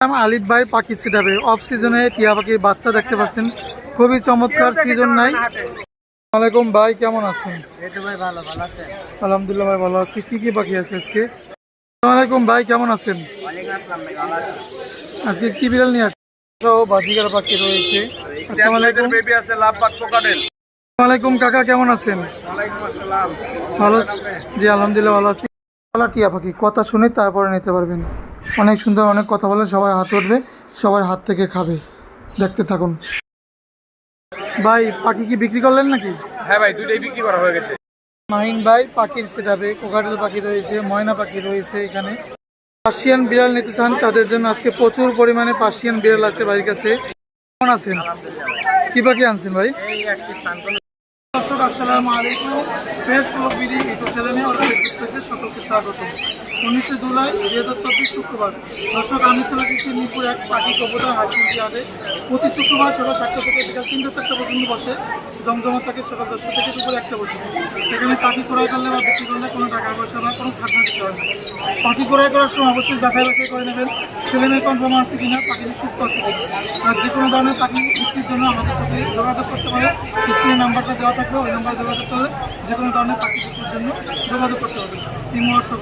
আমার আলিফ ভাই পাখি ছিটাবে অফ সিজনে টিয়া পাখির বাচ্চা দেখতে পাচ্ছেন। খুবই চমৎকার সিজন নাই। আলাইকুম ভাই কেমন আছেন? আলহামদুলিল্লাহ ভাই ভালো আছি। কি কি পাখি আছে আজকে? আসসালামাইকুম ভাই কেমন আছেন? আজকে কি বিড়াল নিয়ে আসছেন? ও বাজিগার পাখি রয়েছে। আলাইকুম কাকা কেমন আছেন? ভালো জি আলহামদুলিল্লাহ ভালো আছি। বলা টিয়া পাখি কথা শুনে তারপরে নিতে পারবেন। অনেক সুন্দর অনেক কথা বলে সবাই হাত উঠবে সবার হাত থেকে খাবে। দেখতে থাকুন। ভাই পাখি কি বিক্রি করলেন নাকি? হ্যাঁ ভাই দুটোই বিক্রি করা হয়ে গেছে। মাহিন ভাই পাখির সেটাবে কোকাটেল পাখি রয়েছে ময়না পাখি রয়েছে এখানে। পার্সিয়ান বিড়াল নিতে চান তাদের জন্য আজকে প্রচুর পরিমাণে পার্সিয়ান বিড়াল আছে বাড়ির কাছে। কেমন আছেন? কি পাখি আনছেন ভাই? দর্শক আসসালামু আলাইকুম। ফেস ব্লগ ইউটিউব চ্যানেলে সকলকে স্বাগত উনিশে জুলাই দুই হাজার চব্বিশ শুক্রবার। দর্শক, আমি চলে গেছি মিরপুর এক পাখি কবুতর হাসিমুখী হাটে প্রতি শুক্রবার সকাল চারটা থেকে বিকাল তিনটা চারটা পর্যন্ত বসে জমজমা থাকে সকাল দশটা থেকে দুপুর একটা বসে সেখানে পাখি ক্রয় করলে বা বিক্রি করলে কোনো টাকা পয়সা বা কোনো খাজনা দিতে হয় না। পাখি ক্রয় করার সময় অবশ্যই যাচাই বাছাই করে নেবেন, ছেলে মেয়ে কনফার্ম আছে কিনা পাখি সুস্থ আছে কিনা আর যে কোনো ধরনের পাখি বিক্রির জন্য আমাদের সাথে যোগাযোগ করতে পারে স্ক্রিনে নাম্বারটা দেওয়া থাকবে, ওই নাম্বারে যোগাযোগ করলে যে কোনো ধরনের পাখি বিক্রির জন্য যোগাযোগ করতে হবে রয়েছে।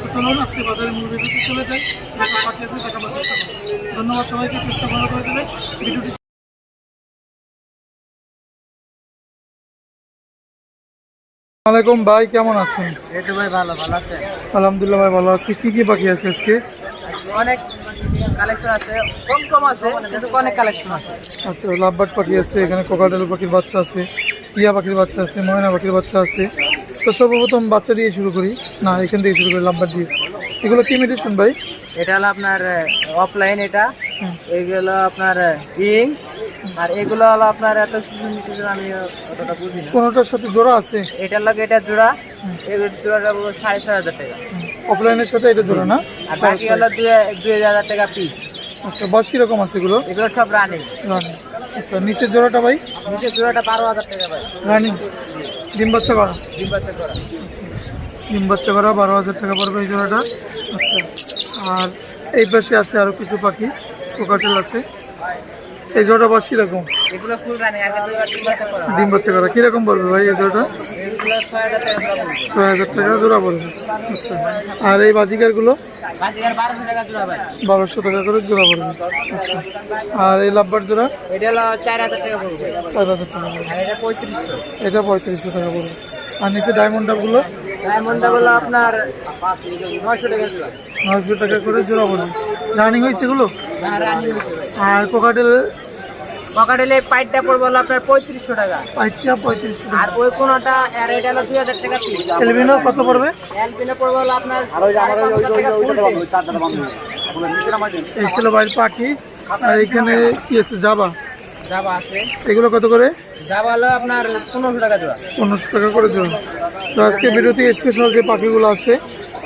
তো চলুন আজকে বাজারে মূল ভিডিওতে চলে যাই। দেখা দেখা পাখি ধন্যবাদ সবাইকে চেষ্টা ভালো করে দেবে ভিডিওটি আলাইকুম ভাই কেমন আছেন? এই তো ভাই ভালো ভালো আছে আলহামদুলিল্লাহ ভাই ভালো আছি। কি কি পাখি আছে আজকে? অনেক কালেকশন আছে কম কম আছে কিন্তু অনেক কালেকশন আছে। আচ্ছা লাভবার্ড পাখি আছে এখানে কোকাটেল পাখির বাচ্চা আছে টিয়া পাখির বাচ্চা আছে ময়না পাখির বাচ্চা আছে। তো সর্বপ্রথম বাচ্চা দিয়ে শুরু করি। না এখান থেকে শুরু করি লাভবার্ড দিয়ে। এগুলো কি মেডিসিন ভাই? এটা হলো আপনার অফলাইন এটা। হুম। এইগুলো আপনার ইং আর এগুলো হলো আপনার এত কিছু কিছু আমি অতটা বুঝি না। কোনোটার সাথে জোড়া আছে? এটার লগে এটা জোড়া। এগুলো জোড়াটা সাড়ে ছয় হাজার টাকা। অফলাইনের সাথে এটা জোড়া না? আর বাকি হলো দুই দুই হাজার টাকা পিস আচ্ছা বয়স কীরকম আছে এগুলো? এগুলো সব রানিং রানি আচ্ছা নিচের জোড়াটা ভাই? নিচের জোড়াটা বারো হাজার টাকা ভাই। রানি ডিম বাচ্চা করা। ডিম বাচ্চা করা। ডিম বাচ্চা করা বারো হাজার টাকা পড়বে এই জোড়াটা। আচ্ছা। আর এই পাশে আছে আরও কিছু পাখি কোকাটেল আছে। এই জোড়াটা বয়স কীরকম? ডিম বাচ্চা করা। কীরকম পড়বে ভাই এই জোড়াটা ছয় হাজার টাকা জোড়া পড়বে। আচ্ছা। আর এই বাজিকারগুলো বাজিকার বারোশো টাকা বারোশো টাকা করে জোড়া পড়বে। আচ্ছা। আর এই লাভবার জোড়া? চার হাজার টাকা পড়বে। এটা পঁয়ত্রিশশো। এটা পঁয়ত্রিশশো টাকা পড়বে। আর নিচে ডায়মন্ড ডাবগুলো ডায়মন্ডটা হলো আপনার নয়শো টাকা জোড়া নয়শো টাকা করে জোড়া পড়বে রানিং হয়েছে এগুলো আর কোকাটেল পকেটেলে পাইপটা পড়বে হলো আপনার পঁয়ত্রিশশো টাকা পাইটিয়া পঁয়ত্রিশশো আর ওই কোনোটা আর এটা হলো দুই হাজার টাকা পিস এলবিনো কত পড়বে এলপিনে পড়বে হলো আপনার এই ছিল বাড়ির পাখি আর এখানে কি আছে জাবা জাবা আছে। এগুলো কত করে? জাবা হলো আপনার পনেরোশো টাকা জোড়া। পনেরোশো টাকা করে জোড়া। তো আজকে বিরতি স্পেশাল যে পাখিগুলো আছে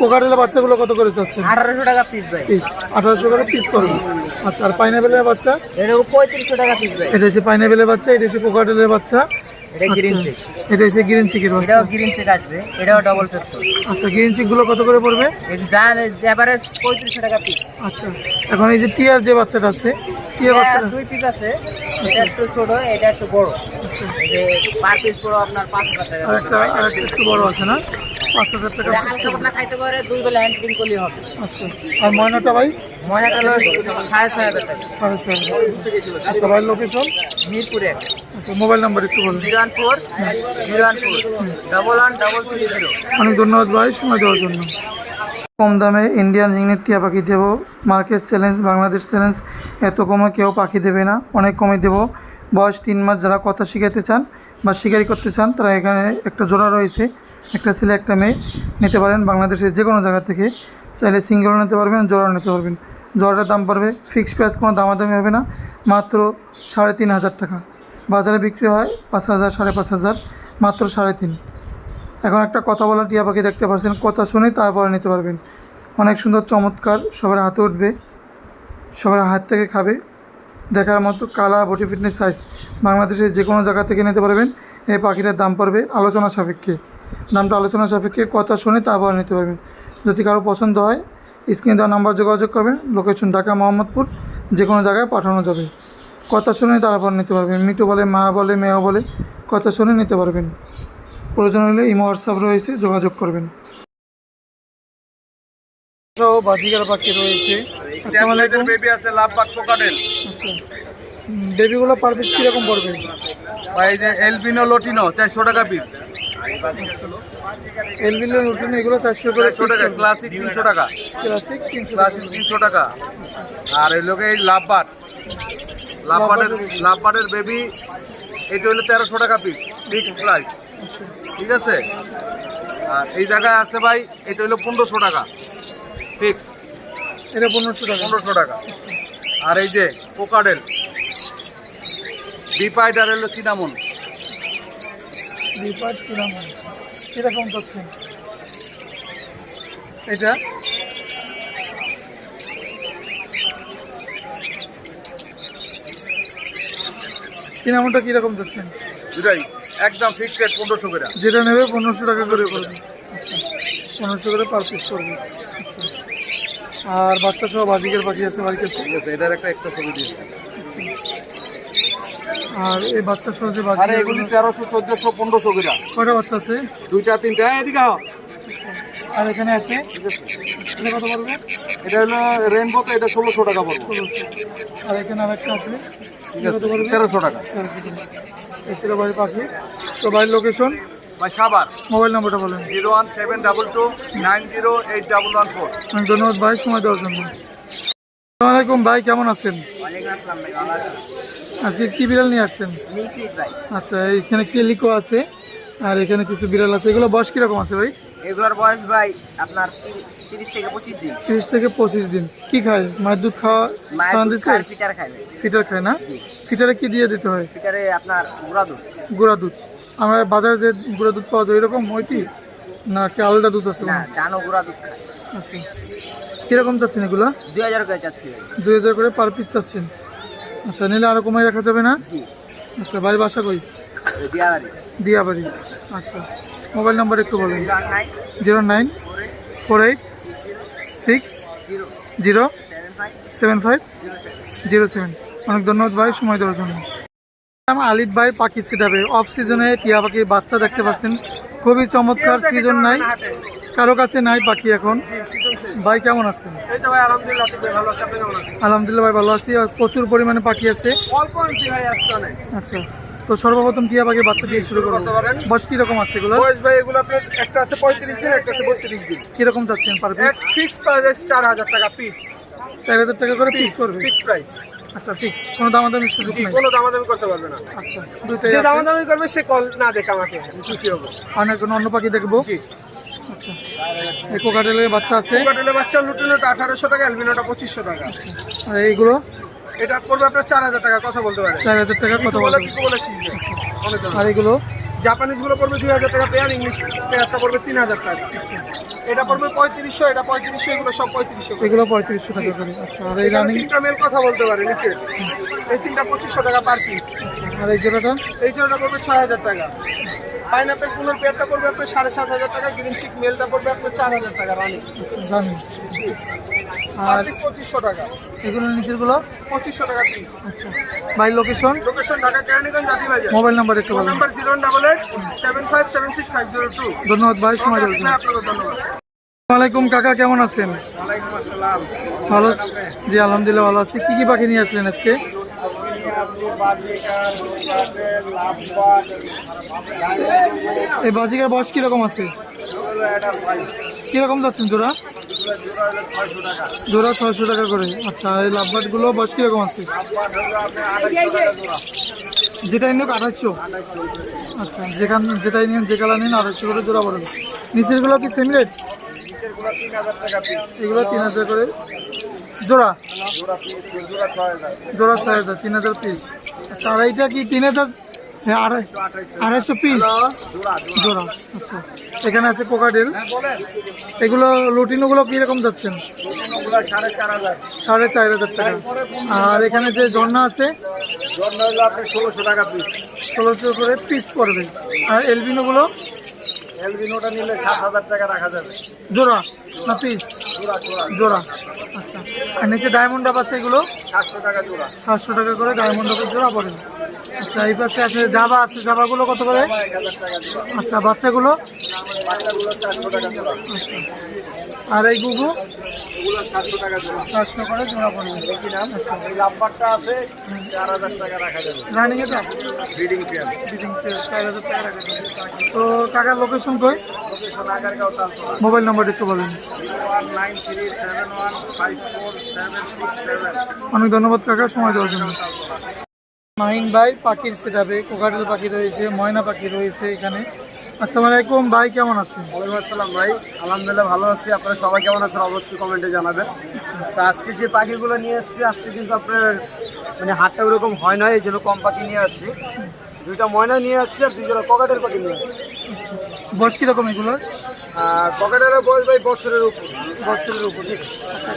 কোকাটেলের বাচ্চাগুলো কত করে চাচ্ছেন? আঠারোশো টাকা পিস ভাই। পিস আঠারোশো করে পিস করবে আচ্ছা আর পাইনাপেলের বাচ্চা? এটা পঁয়ত্রিশশো টাকা পিস ভাই। এটা হচ্ছে পাইনাপেলের বাচ্চা এটা হচ্ছে কোকাটেলের বাচ্চা। এটা গ্রিন আচ্ছা, চেক এটা হচ্ছে গ্রিন চিকের বাচ্চা। এটাও গ্রিন চেক আসবে এটাও ডবল পেস্ট আচ্ছা গ্রিন চিকগুলো কত করে পড়বে? যা এভারেজ পঁয়ত্রিশশো টাকা পিস আচ্ছা এখন এই যে টিয়ার যে বাচ্চাটা আছে টিয়ার বাচ্চাটা? দুই পিস আছে এটা একটু ছোট এটা একটু বড়। যে পার পিস পড়ো আপনার পাঁচ হাজার টাকা আর একটা একটু বড় আছে না? পাঁচ হাজার টাকা হালকা পাতলা খাইতে পারে দুই বেলা হ্যান্ডিং করলেই হবে। আচ্ছা আর ময়নাটা ভাই? ময়নাটা হলো সাড়ে ছয় হাজার টাকা। সাড়ে ছয় হাজার। আচ্ছা ভাই লোকেশন মিরপুরে। আচ্ছা মোবাইল নাম্বার একটু বলুন। Zero one four zero one four double one double three zero অনেক ধন্যবাদ ভাই সময় দেওয়ার জন্য। কম দামে ইন্ডিয়ান রিংনেট টিয়া পাখি দেবো। মার্কেট চ্যালেঞ্জ বাংলাদেশ চ্যালেঞ্জ এত কমে কেউ পাখি দেবে না। অনেক কমে দেবো। বয়স তিন মাস যারা কথা শিখাতে চান বা শিকারি করতে চান তারা এখানে একটা জোড়া রয়েছে। একটা ছেলে একটা মেয়ে নিতে পারেন। বাংলাদেশের যে কোনো জায়গা থেকে চাইলে সিঙ্গেলও নিতে পারবেন জোড়াও নিতে পারবেন। জোড়াটার দাম পড়বে। ফিক্সড প্রাইস কোনো দামাদামি হবে না। মাত্র সাড়ে তিন হাজার টাকা। বাজারে বিক্রি হয় পাঁচ হাজার, সাড়ে পাঁচ হাজার, মাত্র সাড়ে তিন। এখন একটা কথা বলা টিয়া পাখি দেখতে পাচ্ছেন কথা শুনে তারপরে নিতে পারবেন। অনেক সুন্দর, চমৎকার, সবার হাতে উঠবে। সবার হাত থেকে খাবে। দেখার মতো কালার বডি ফিটনেস সাইজ বাংলাদেশের যে কোনো জায়গা থেকে নিতে পারবেন। এই পাখিটার দাম পড়বে আলোচনা সাপেক্ষে। দামটা আলোচনা সাপেক্ষে কথা শুনে তারপরে নিতে পারবেন। যদি কারও পছন্দ হয় স্ক্রিনে দেওয়া নাম্বার যোগাযোগ করবেন লোকেশন ঢাকা মোহাম্মদপুর যে কোনো জায়গায় পাঠানো যাবে। কথা শুনে তারপর নিতে পারবেন মিটু বলে মা বলে মেয়া বলে কথা শুনে নিতে পারবেন। প্রয়োজন হলে ইমো হোয়াটসঅ্যাপ রয়েছে যোগাযোগ করবেন। বাজিকার পাখি রয়েছে। বেবি আছে লাভ বেবিগুলো পার পিস কীরকম পড়বে? ভাই এই যে এলবিনো লটিনো চারশো টাকা পিস এলবিলের রুটিন এগুলো চারশো করে চারশো টাকা ক্লাসিক তিনশো টাকা। ক্লাসিক তিনশো ক্লাসিক তিনশো টাকা। আর এই লোকে এই লাভ বাট লাভ বাটের লাভ বাটের বেবি এটা হলো তেরোশো টাকা পিস ফিক্স প্রাইস ঠিক আছে? আর এই জায়গায় আছে ভাই এটা হলো পনেরোশো টাকা। ঠিক এটা পনেরোশো টাকা। পনেরোশো টাকা। আর এই যে পোকাডেল বিপাইডার হলো সিনামন। রিপার্ট কীরকম কীরকম করছেন এটা? কিনামটা কীরকম যাচ্ছেন দুটাই। একদম ফিক্সড রেট পনেরোশো করে। যেটা নেবে পনেরোশো টাকা করে করবে আচ্ছা। পনেরোশো করে পার পিস করবে। আর বাচ্চা সহ বাজিকের পাখি আছে কাছে ঠিক আছে এটার একটা একটা ছবি দিয়ে আর এই বাচ্চা সহ যে আরে এগুলি তেরোশো চোদ্দশো পনেরোশো করে। কয়টা বাচ্চা আছে? দুইটা তিনটা। এদিকে আও। আর এখানে আছে? এটা কত বলবে এটা হলো রেনবো তো এটা ষোলোশো টাকা পড়ব। আর এখানে আরেকটা আছে? কত বলবে তেরোশো টাকা। এই ছিল বাড়ির পাখি। তো বাড়ির লোকেশন ভাই সাবার মোবাইল নাম্বারটা বলেন। Zero one seven double two nine zero eight double one four. ধন্যবাদ ভাই সময় দেওয়ার জন্য। আসসালামু আলাইকুম ভাই কেমন আছেন? আজকে কি বিড়াল নিয়ে আসছেন? আচ্ছা এখানে কেলিকো আছে আর এখানে কিছু বিড়াল আছে। এগুলো বয়স কীরকম আছে ভাই? এগুলোর বয়স ভাই আপনার তিরিশ থেকে পঁচিশ দিন। তিরিশ থেকে পঁচিশ দিন। কি খায়? মায়ের দুধ খাওয়া দিচ্ছে খায়, ফিটার খায় না। ফিটারে কি দিয়ে দিতে হয়? ফিটারে আপনার গুঁড়া দুধ। গুঁড়া দুধ। আমরা বাজারে যে গুঁড়া দুধ পাওয়া যায় এরকম ওইটি না কি আলাদা দুধ আছে না জানো গুঁড়া দুধ আচ্ছা। কীরকম চাচ্ছেন এগুলো? দুই হাজার করে চাচ্ছি। দুই হাজার করে পার পিস চাচ্ছেন। আচ্ছা নিলে আরও কমাই রাখা যাবে না? আচ্ছা বাড়ি বাসা কই? দিয়াবাড়ি। আচ্ছা মোবাইল নাম্বার একটু বলেন। Zero nine. Four eight. Six. Zero. Seven five. Zero seven. অনেক ধন্যবাদ ভাই সময় দেওয়ার জন্য। আলিফ ভাই পাখি ছিটাবে। অফ সিজনে টিয়া পাখির বাচ্চা দেখতে পাচ্ছেন। খুবই চমৎকার সিজন নাই। কারও কাছে নাই পাখি এখন। ভাই কেমন আছেন? আলহামদুলিল্লাহ ভাই ভালো আছি। আর প্রচুর পরিমাণে পাখি আছে। অনেক। আচ্ছা তো সর্বপ্রথম টিয়া পাখি বাচ্চা দিয়ে শুরু করতে পারেন। বয়স কীরকম আছে এগুলো বয়স ভাই এগুলো আপনার একটা আছে পঁয়ত্রিশ দিন একটা আছে বত্রিশ দিন। কীরকম চাচ্ছেন পার পিস ফিক্স প্রাইস চার হাজার টাকা পিস চার হাজার টাকা করে পিস করবে? ফিক্স প্রাইস আচ্ছা ফিক্স কোনো দামাদামি সুযোগ নেই? কোনো দামাদামি করতে পারবে না। আচ্ছা দুইটাই যে। দামাদামি করবে সে কল না দেখে আমাকে। আমি খুশি হব। আর কোনো অন্য পাখি দেখব? জি। আচ্ছা। এই কোকাটেলের বাচ্চা আছে? কোকাটেলের বাচ্চা লুটিনোটা আঠারোশো টাকা অ্যালবিনোটা পঁচিশশো টাকা। আর এইগুলো? এটা করবে আপনার চার হাজার টাকা কথা বলতে পারে। চার হাজার টাকা কথা বলে কিছু বলে শিখবে। আর এগুলো জাপানিজগুলো পড়বে দুই হাজার টাকা পেয়ার ইংলিশ পেয়ারটা পড়বে তিন হাজার টাকা। এটা পড়বে পঁয়ত্রিশশো এটা পঁয়ত্রিশশো এগুলো সব পঁয়ত্রিশশো এগুলো পঁয়ত্রিশশো টাকা করে। আচ্ছা আর এই রানিং তিনটা মেল কথা বলতে পারে নিচে। এই তিনটা পঁচিশশো টাকা পার পিস আর এই জোড়াটা? এই জোড়াটা পড়বে ছয় হাজার টাকা। পাইনাপেল কুলোর পেয়ারটা পড়বে আপনার সাড়ে সাত হাজার টাকা গ্রিন চিক মেলটা পড়বে আপনার চার হাজার টাকা রানি আর পঁচিশশো টাকা। এগুলো নিচেরগুলো? পঁচিশশো টাকা পিস আচ্ছা লোকেশন লোকেশন ঢাকা কেরানীগঞ্জ জাতি বাজার মোবাইল নাম্বার একটু number zero double eight seven five seven six five zero two ধন্যবাদ ভাই সময় আপনাকে ধন্যবাদ। ওয়ালাইকুম কাকা কেমন আছেন? ভালো জি আলহামদুলিল্লাহ ভালো আছি। কি কি পাখি নিয়ে আসলেন আজকে? এই বাজিকার বয়স কীরকম আছে? কীরকম যাচ্ছেন জোড়া? জোড়া ছয়শো টাকা করে। আচ্ছা এই লাভবাটগুলো বয়স কীরকম আছে? যেটাই নিন আঠাশশো আচ্ছা যেখান যেটাই নিন যে কালার নিন আঠাশশো করে জোড়া পড়বে। নিচেরগুলো কি সেম রেট এগুলো তিন হাজার করে। জোড়া? জোড়া ছয় হাজার তিন হাজার পিস আচ্ছা আর এইটা কি তিন হাজার? হ্যাঁ, আড়াই আড়াইশো পিস জোড়া আচ্ছা। এখানে আছে কোকাটেল এগুলো লুটিনোগুলো কীরকম যাচ্ছেন সাড়ে চার হাজার। টাকা। আর এখানে যে ঝর্ণা আছে ষোলোশো টাকা পিস ষোলোশো করে পিস পড়বে। আর এলবিনোগুলো এলবিনোটা নিলে সাত হাজার টাকা রাখা যাবে। জোড়া না পিস জোড়া জোড়া। আচ্ছা। আর নিচে ডায়মন্ড ডাব আছে এগুলো? সাতশো টাকা জোড়া। সাতশো টাকা করে ডায়মন্ড ডাবের জোড়া পড়ে আচ্ছা এই পাশে আছে জাবা আছে। জাবাগুলো কত করে? আচ্ছা বাচ্চাগুলো? বাচ্চাগুলো চারশো টাকা জোড়া। আর এই গুগু সাতশো টাকা জোড়া করে জোড়া পড়বে। কি নাম? এই আছে চার হাজার টাকা রাখা যাবে। রানিং এটা ব্রিডিং পেয়ার বিডিং চার হাজার টাকা রাখা যাবে। তো কাকার লোকেশন কই? Location Agargaon Taltola. Mobile number একটু বলেন। অনেক ধন্যবাদ কাকা সময় দেওয়ার জন্য। মাহিন ভাই পাখির সেটাবে কোকাটেল পাখি রয়েছে ময়না পাখি রয়েছে এখানে। আসসালামু আলাইকুম ভাই কেমন আছেন? ওয়ালাইকুম আসসালাম ভাই। আলহামদুলিল্লাহ ভালো আছি। আপনারা সবাই কেমন আছেন অবশ্যই কমেন্টে জানাবেন। তো আজকে যে পাখিগুলো নিয়ে এসেছি আজকে কিন্তু আপনার মানে হাটটা ওরকম হয় না এই জন্য কম পাখি নিয়ে আসছি। দুইটা ময়না নিয়ে আসছি আর দুইটা পকেটের পাখি নিয়ে আসছি। বয়স কীরকম এগুলোর আর পকেটের বয়স ভাই বছরের উপর। বছরের উপরে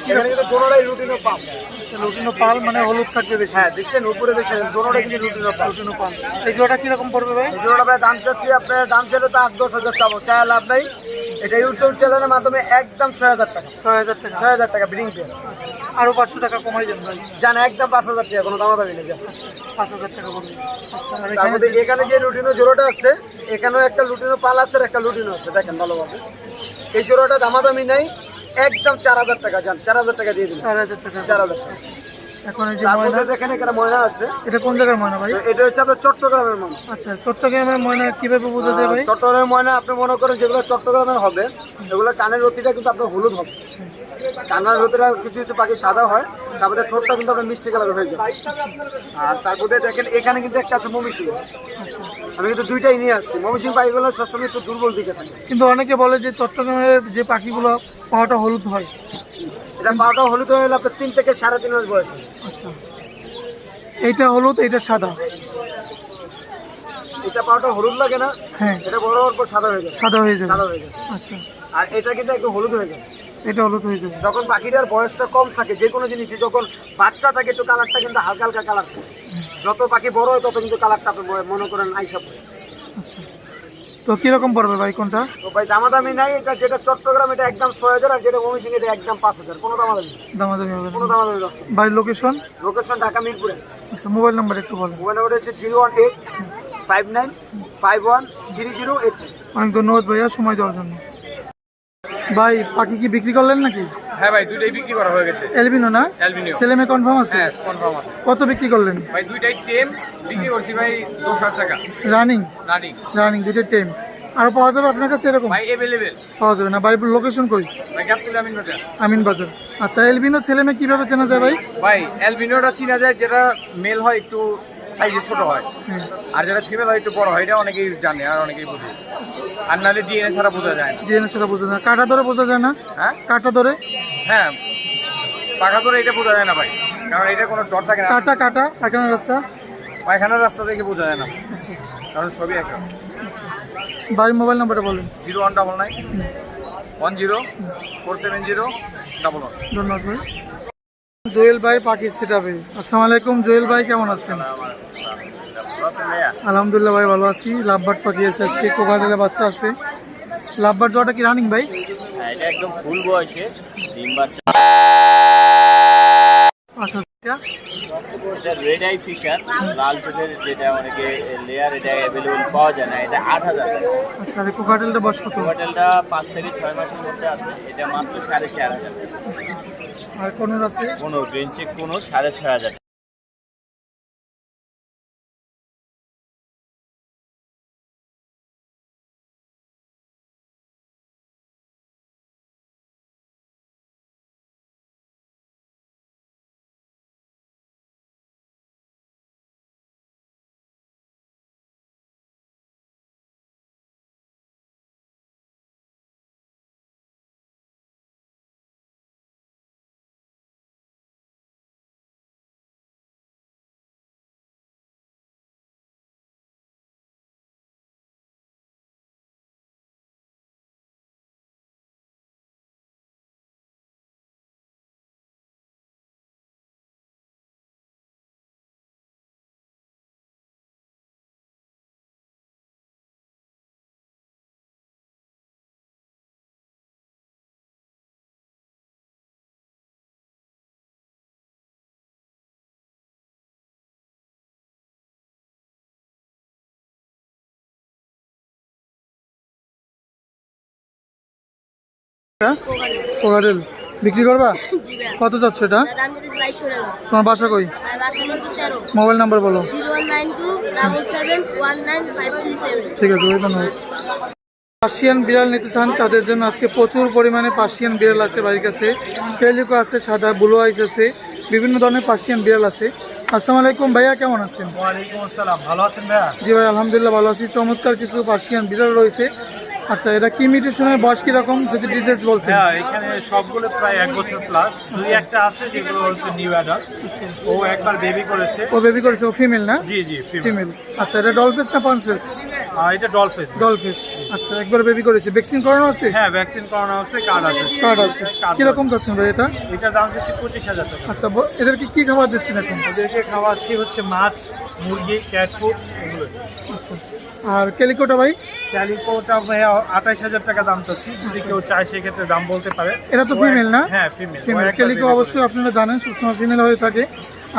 এখানে কিন্তু দোনোটাই রুটিনও পাম লুটিনো পাল মানে হলুদ থাকবে বেশি হ্যাঁ দেখছেন উপরে দেখছেন কিন্তু লুটিনো পাল। এই জোড়াটা কীরকম পড়বে ভাই? এই জোড়াটা ভাই দাম চাচ্ছি আপনার দাম চাইলে তো আট দশ হাজার চাবো চায় লাভ নাই। এটা ইউটিউব চ্যানেলের মাধ্যমে একদম ছয় হাজার টাকা। ছয় হাজার টাকা। ছয় হাজার টাকা ব্রিং আরও পাঁচশো টাকা কমাই দেন ভাই। জান একদম পাঁচ হাজার টাকা কোনো দামা দামি নেই যান। পাঁচ হাজার টাকা পড়বে আচ্ছা এখানে যে লুটিনো জোড়াটা আছে এখানেও একটা লুটিনো পাল আছে আর একটা লুটিনো আছে দেখেন ভালোভাবে। এই জোড়াটা দামাদামি নাই একদম চার হাজার টাকা যান চার হাজার টাকা দিয়ে দিন চার হাজার টাকা। চার হাজার টাকা। এখন এই যে ময়না দেখেন এখানে ময়না আছে। এটা কোন জায়গার ময়না ভাই? এটা হচ্ছে আপনার চট্টগ্রামের ময়না। আচ্ছা চট্টগ্রামের ময়না কীভাবে বোঝা যায় ভাই? চট্টগ্রামের ময়না আপনি মনে করেন যেগুলো চট্টগ্রামের হবে এগুলো কানের রতিটা কিন্তু আপনার হলুদ হবে। কানের কিছু কিছু পাখি সাদা হয় তারপরে ঠোঁটটা কিন্তু আপনার মিষ্টি কালার হয়ে যায়। আর তারপরে দেখেন এখানে কিন্তু একটা আছে মমিসিং। আমি কিন্তু দুইটাই নিয়ে আসছি। মমিসিং পাখিগুলো সবসময় একটু দুর্বল দিকে থাকে। কিন্তু অনেকে বলে যে চট্টগ্রামের যে পাখিগুলো পাওয়াটা হলুদ হয়। এটা পাউটা হলুদ হয়ে আপনার তিন থেকে সাড়ে তিন মাস বয়স। আচ্ছা। এইটা হলুদ এইটা সাদা। এটা পাউটা হলুদ লাগে না হ্যাঁ। এটা বড় হওয়ার পর সাদা হয়ে যায়। সাদা হয়ে যায় সাদা হয়ে যায় আচ্ছা। আর এটা কিন্তু একটু হলুদ হয়ে যায় এটা হলুদ হয়ে যাবে। যখন পাখিটার বয়সটা কম থাকে যে কোনো জিনিসই যখন বাচ্চা থাকে একটু কালারটা কিন্তু হালকা হালকা কালার থাকে। যত পাখি বড় হয় তত কিন্তু কালারটা আপনি মনে করেন আইসা পড়ে। আচ্ছা। তো কীরকম পড়বে ভাই কোনটা? তো ভাই দামাদামি নাই এটা যেটা চট্টগ্রাম এটা একদম ছয় হাজার আর যেটা ময়মনসিংহ এটা একদম পাঁচ হাজার। কোনো দামাদামি নেই। দামাদামি হবে কোনো না দামাদামি দশ ভাই লোকেশন লোকেশন ঢাকা মিরপুরে। আচ্ছা মোবাইল নাম্বার একটু বলেন। মোবাইল নাম্বার হচ্ছে zero one eight five nine five one three zero eight অনেক ধন্যবাদ ভাইয়া সময় দেওয়ার জন্য। ভাই পাখি কি বিক্রি করলেন নাকি? হ্যাঁ ভাই দুইটাই বিক্রি করা হয়ে গেছে। এলবিনো না? অ্যালবিনিও ছেলে মেয়ে কনফার্ম আছে? হ্যাঁ কনফার্ম আছে। কত বিক্রি করলেন? ভাই দুইটাই টেম বিক্রি করছি ভাই দশ হাজার টাকা। রানিং রানিং রানিং দুটো টেম। আরও পাওয়া যাবে আপনার কাছে এরকম? ভাই এভেলেবেল পাওয়া যাবে না। বাড়ির লোকেশন কই? ভাই ক্যাপ্টেন আমিন বাজার। আমিন বাজার। আচ্ছা এলবিনো ছেলে মেয়ে কীভাবে চেনা যায় ভাই? ভাই অ্যালবিনোটা চিনা যায় যেটা মেল হয় একটু সাইজে ছোট হয়। আর যেটা ফিমেল হয় একটু বড় হয় এটা অনেকেই জানে আর অনেকেই বোঝে। আর নাহলে ডিএনএ ছাড়া বোঝা যায় না। ডিএনএ ছাড়া বোঝা যায় না। কাটা ধরে বোঝা যায় না? হ্যাঁ? কাটা ধরে? হ্যাঁ। পাখা ধরে এটা বোঝা যায় না ভাই। কারণ এটা কোনো ডর থাকে না। কাটা কাটা পায়খানা রাস্তা? পায়খানার রাস্তা দেখে বোঝা যায় না। আচ্ছা। কারণ সবই একটা। বাড়ির মোবাইল নাম্বারটা বলেন। Zero one double nine one zero four seven zero double one. ধন্যবাদ ভাই। জুয়েল ভাই পাখির সিটাবে আসসালামু আলাইকুম জুয়েল ভাই কেমন আছেন? আলহামদুলিল্লাহ ভাই ভালো আছি। লাভবাট পাখি আছে আজকে কোকারেলে বাচ্চা আছে। লাভবাট জোয়াটা কি রানিং ভাই? হ্যাঁ, এটা একদম ফুল বয়সে ডিম বাচ্চা। আচ্ছা এটা এটা রেড আই ফিশার লাল চোখের যেটা অনেকে লেয়ার এটা অ্যাভেলেবল পাওয়া যায় না এটা আট হাজার। টাকা আচ্ছা আর কোকাটেলটা বয়স কত? হোটেলটা পাঁচ থেকে ছয় মাসের মধ্যে আছে এটা মাত্র সাড়ে চার হাজার। টাকা আর কোন আছে কোনো বেঞ্চে কোনো সাড়ে ছয় হাজার বিক্রি করবা? কত চাচ্ছ এটা? তোমার বাসা কই? মোবাইল নাম্বার বলো। ঠিক আছে ওই ধন্যবাদ পার্সিয়ান বিড়াল নিতে চান তাদের জন্য আজকে প্রচুর পরিমাণে পার্সিয়ান বিড়াল আছে বাড়ির কাছে। কেলিকো আছে সাদা ব্লু আইস আছে বিভিন্ন ধরনের পার্সিয়ান বিড়াল আছে। আসসালামু আলাইকুম ভাইয়া কেমন আছেন? ওয়ালাইকুম আসসালাম ভালো আছেন ভাইয়া? জি ভাই আলহামদুলিল্লাহ ভালো আছি। চমৎকার কিছু পার্সিয়ান বিড়াল রয়েছে। আচ্ছা এটা কি মিউটেশনের বয়স কীরকম? যদি ডিটেলস বলতে হ্যাঁ এখানে সবগুলো প্রায় এক বছর প্লাস দুই একটা আছে যেগুলো হচ্ছে নিউ অ্যাডাল্ট ও একবার বেবি করেছে। ও বেবি করেছে ও ফিমেল না? জি জি ফিমেল আচ্ছা এটা ডলফিস না আর এটা ডলফিস ডলফেস আচ্ছা একবার বেবি করেছে। ভ্যাকসিন করানো আছে? হ্যাঁ ভ্যাকসিন করানো হচ্ছে কার্ড আছে। কার্ড আছে। কীরকম যাচ্ছেন ভাই এটা? এটার দাম হচ্ছে পঁচিশ হাজার টাকা। আচ্ছা এদেরকে কি খাবার দিচ্ছেন এখন? ওদেরকে খাওয়াচ্ছি হচ্ছে মাছ মুরগি ক্যাশ ফুড এগুলো। আর ক্যালিকোটা ভাই? ক্যালিকোটা ভাইয়া আঠাইশ হাজার টাকা দাম চাচ্ছি যদি কেউ চায় সেক্ষেত্রে দাম বলতে পারে। এটা তো ফিমেল না? হ্যাঁ ফিমেল ক্যালিকো অবশ্যই আপনারা জানেন সবসময় ফিমেল হয়ে থাকে।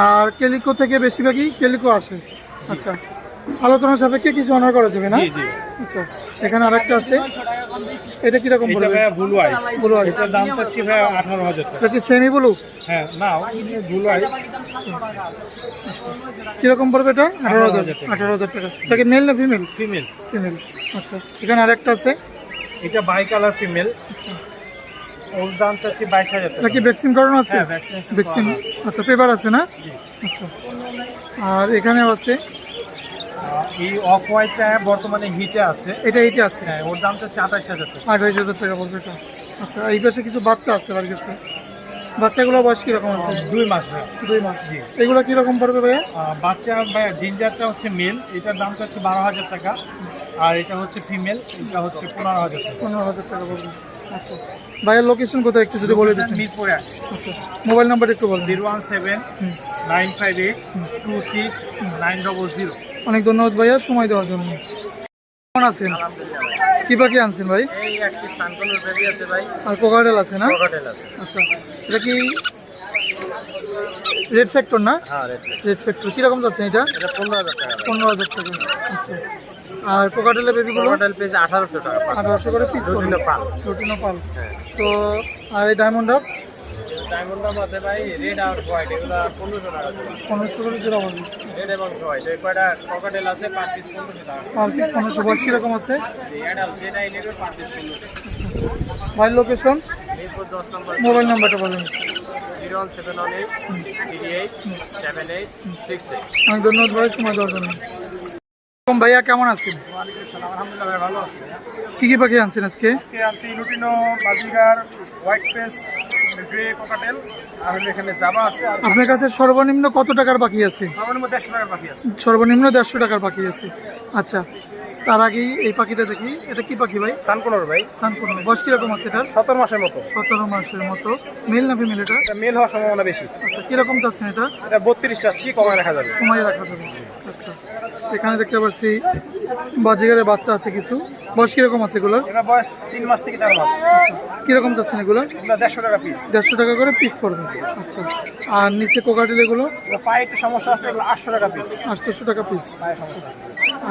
আর ক্যালিকো থেকে বেশিরভাগই ক্যালিকো আসে। আচ্ছা। আলোচনার সাপেক্ষে কিছু অনার করা যাবে না? জি জি। আচ্ছা এখানে আরেকটা আছে। এটা কীরকম পড়বে ব্লু আইস ব্লু আইস এটার দাম চাচ্ছি আঠারো হাজার টাকা। এটা কি সেমি ব্লু হ্যাঁ না ব্লু আইস কীরকম পড়বে এটা? আঠারো হাজার 18,000 টাকা। আঠারো হাজার টাকা। এটা কি মেল না ফিমেল ফিমেল ফিমেল আচ্ছা এখানে আরেকটা আছে। এটা বাই কালার ফিমেল ওর দাম চাচ্ছি বাইশ হাজার এটা টাকা। কি ভ্যাকসিন করানো আছে? হ্যাঁ, ভ্যাকসিন আচ্ছা পেপার আছে না? আচ্ছা। আর এখানেও আছে। এই অফ হোয়াইটটা বর্তমানে হিটে আছে। এটা এইটা আছে? হ্যাঁ ওর দাম চাচ্ছি আঠাশ হাজার টাকা। আঠাইশ হাজার টাকা পড়বে এটা। আচ্ছা এই পাশে কিছু বাচ্চা আছে বাড়ির কাছে? বাচ্চাগুলো বয়স কীরকম আছে? দুই মাস দুই মাস। এগুলো কীরকম পড়বে ভাইয়া? বাচ্চা ভাই জিঞ্জারটা হচ্ছে মেল। এটার দাম চাচ্ছি বারো হাজার টাকা। আর এটা হচ্ছে ফিমেল এটা হচ্ছে পনেরো হাজার টাকা। পনেরো হাজার টাকা পড়বে আচ্ছা। ভাইয়ের লোকেশন কোথায় একটু যদি বলে দিতেন? মিরপুরে আচ্ছা মোবাইল নাম্বার একটু বলুন zero one seven nine five eight two six nine double zero. অনেক ধন্যবাদ ভাইয়া সময় দেওয়ার জন্য। কেমন আছেন? কি পাখি আনছেন ভাই? আছে আর কোকাটেল আছে না? আচ্ছা এটা কি রেড ফ্যাক্টর না? হ্যাঁ রেড ফ্যাক্টর কীরকম যাচ্ছে এটা? পনেরো হাজার টাকা। পনেরো হাজার টাকা। আচ্ছা। আর কোকাটেলের বেবিগুলো হোটেল পেয়েছে আঠারোশো টাকা। আঠারোশো করে পিস দুদিনে পাল। ছোটিনো পাল। তো আর এই ডায়মন্ড আপ ডায়মন্ডের মধ্যে ভাই রেড আর হোয়াইট এগুলো পনেরোশো টাকা। পনেরোশো করে জোড়া কয়টা ককাটেল আছে পার পিস পনেরোশো টাকা। পার পিস পনেরোশো। বয়স কীরকম আছে? ভাই লোকেশন মোবাইল নাম্বারটা বলুন অনেক ধন্যবাদ ভাই সময় দেওয়ার জন্য। ভাইয়া কেমন আছেন? আলহামদুলিল্লাহ ভাই ভালো আছি কি কি পাখি আনছেন আজকে? আজকে আনছি lutino Baazigar white face grey cockatiel আর এখানে জাবা আছে আপনার কাছে সর্বনিম্ন কত টাকার বাকি আছে? সর্বনিম্ন দেড়শো টাকার বাকি আছে। সর্বনিম্ন টাকার আছে। আচ্ছা তার আগেই এই পাখিটা দেখি। এটা কি পাখি ভাই? সানকোনোর ভাই। সানকোনো বয়স কীরকম আছে এটার? সতেরো মাসের মতো। সতেরো মাসের মতো। মেল না ফিমেল এটা? এটা মেল হওয়ার সম্ভাবনা বেশি। আচ্ছা কীরকম চাচ্ছেন এটা? এটা বত্রিশ চাচ্ছি কমায় রাখা যাবে। কমাই রাখা যাবে। আচ্ছা এখানে দেখতে পাচ্ছি বাজিগারের বাচ্চা আছে কিছু। বয়স কীরকম আছে এগুলো? এটা বয়স তিন মাস থেকে চার মাস। কীরকম চাচ্ছেন এগুলো? এগুলো দেড়শো টাকা পিস দেড়শো টাকা করে পিস পড়বে। আচ্ছা। আর নিচে কোকাটেল এগুলো? পায়ে একটু সমস্যা আছে এগুলো আটশো টাকা পিস আটশোশো টাকা পিস পায়ে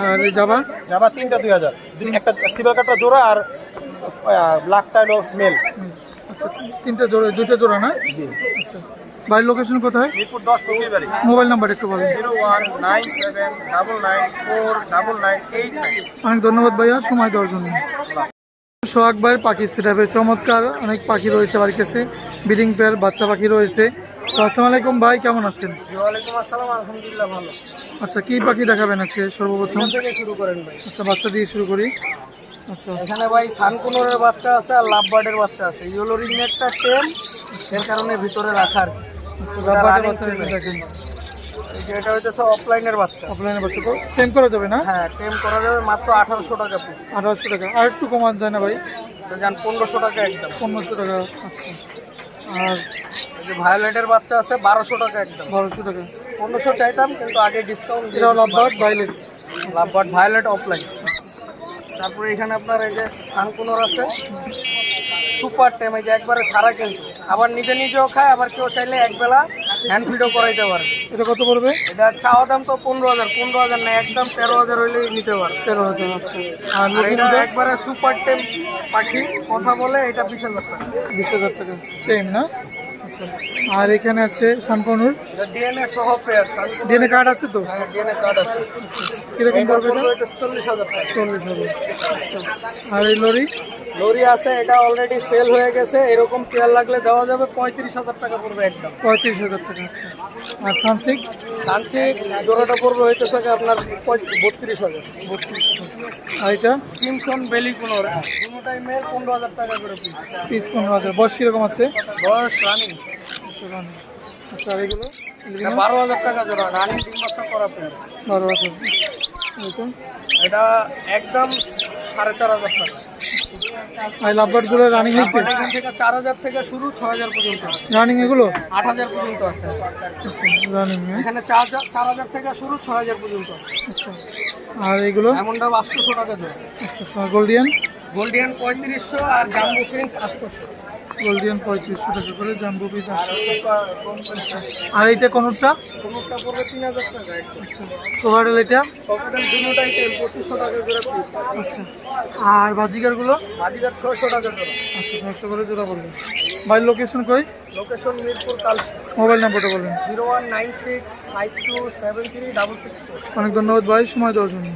আর এই যাবা জাবা তিনটা দুই হাজার। দুই- একটা সিলভার কাটটা জোড়া আর ব্ল্যাকটা হলো মেল আচ্ছা তিনটে জোড়া দুইটা জোড়া না? জি। আচ্ছা। বাড়ির লোকেশন কোথায়? মিরপুর দশ বাড়ি। মোবাইল নাম্বার একটু বলেন। Zero one nine seven double nine four double nine eight অনেক ধন্যবাদ ভাইয়া সময় দেওয়ার জন্য। সোহাগ ভাইয়ের পাখি সেটাপের চমৎকার অনেক পাখি রয়েছে বাড়ির কাছে। বিডিং পেয়ার বাচ্চা পাখি রয়েছে। আসসালামু আলাইকুম ভাই কেমন আছেন? আচ্ছা কি পাখি দেখাবেন আজকে সর্বপ্রথম? আচ্ছা বাচ্চা দিয়ে শুরু করি। এখানে ভাই সানকুনোরের বাচ্চা আছে আর লাভবার্ডের বাচ্চা আছে। ইয়েলো রিংনেটটা টেম এর কারণে ভিতরে রাখার আচ্ছা রাবারের বাচ্চা একটু দেখেন। এটা হইতেছে অফলাইনের বাচ্চা। সেম করা যাবে না? হ্যাঁ টেম করা যাবে মাত্র আঠারোশো টাকা পিস আঠারোশো টাকা। আর একটু কমান যায় না ভাই? যান পনেরোশো টাকা একদম। পনেরোশো টাকা আচ্ছা। আর যে ভায়োলেটের বাচ্চা আছে বারোশো টাকা একদম। বারোশো টাকা। পনেরোশো চাইতাম কিন্তু আগে discount lovebird lovebird violet opaline তারপরে এখানে আপনার এই যে সানকুনোর আছে সুপার টেম এই যে একবারে ছাড়া কিন্তু। আবার নিজে নিজেও খায় আবার কেউ চাইলে একবেলা হ্যান্ড ফিডও করাইতে পারবে এটা কত পড়বে? এটা চাওয়া দাম তো পনেরো হাজার পনেরো হাজার না একদম তেরো হাজার হইলেই নিতে পারবে তেরো হাজার আচ্ছা। আর এটা একবারে সুপার টেম পাখি কথা বলে এটা বিশ হাজার টাকা। বিশ হাজার টাকা। টেম না? আচ্ছা। আর এখানে আছে সানকনুর? ডিএনএ সহ পেয়ার ডিএনএ কার্ড আছে তো? ডিএনএ কার্ড আছে। কীরকম পড়বে এটা? চল্লিশ হাজার টাকা। চল্লিশ হাজার। আর এই লরি? লরি আছে এটা অলরেডি সেল হয়ে গেছে। এরকম পেয়ার লাগলে দেওয়া যাবে পঁয়ত্রিশ হাজার টাকা পড়বে একদম। পঁয়ত্রিশ হাজার টাকা আচ্ছা। আর সানসিক সানচিক জোড়াটা পড়বে হইতেছে আপনার বত্রিশ হাজার। আর এটা? কিমসন বেলি কোনোর দুটাই মেল পনেরো হাজার টাকা করে পিস পনেরো হাজার। বয়স কীরকম আছে? বয়স রানিং আচ্ছা এগুলো? বারো হাজার টাকা জোড়া রানিং ডিম বাচ্চা করা পেয়ার বারো হাজার। এটা একদম সাড়ে চার হাজার টাকা। আর লাভবার্ডগুলো রানিং হয়েছে এখান থেকে চার হাজার থেকে শুরু ছ হাজার পর্যন্ত রানিং এগুলো? আট হাজার পর্যন্ত আছে। রানিং হ্যাঁ এখানে চার হাজার চার হাজার থেকে শুরু ছ হাজার পর্যন্ত আচ্ছা আর এগুলো? এমনটা আটশোশো টাকা আচ্ছা গোল্ডিয়ান গোল্ডিয়ান পঁয়ত্রিশশো আর জাম্বো ফিন্স আটশোশো গোল্ডিয়ান পঁয়ত্রিশশো টাকা করে জাম্বো পিস আর এইটা কোনোটা কোভারেল এটা? আচ্ছা। আর বাজিকারগুলো বাজিকার ছশো টাকা জোড়া আচ্ছা ছশো করে জোড়া বলবেন বাড়ির লোকেশন কই? লোকেশন মিরপুর কাল মোবাইল নাম্বারটা বলবেন zero one nine six five two seven three double six অনেক ধন্যবাদ ভাই সময় দেওয়ার জন্য।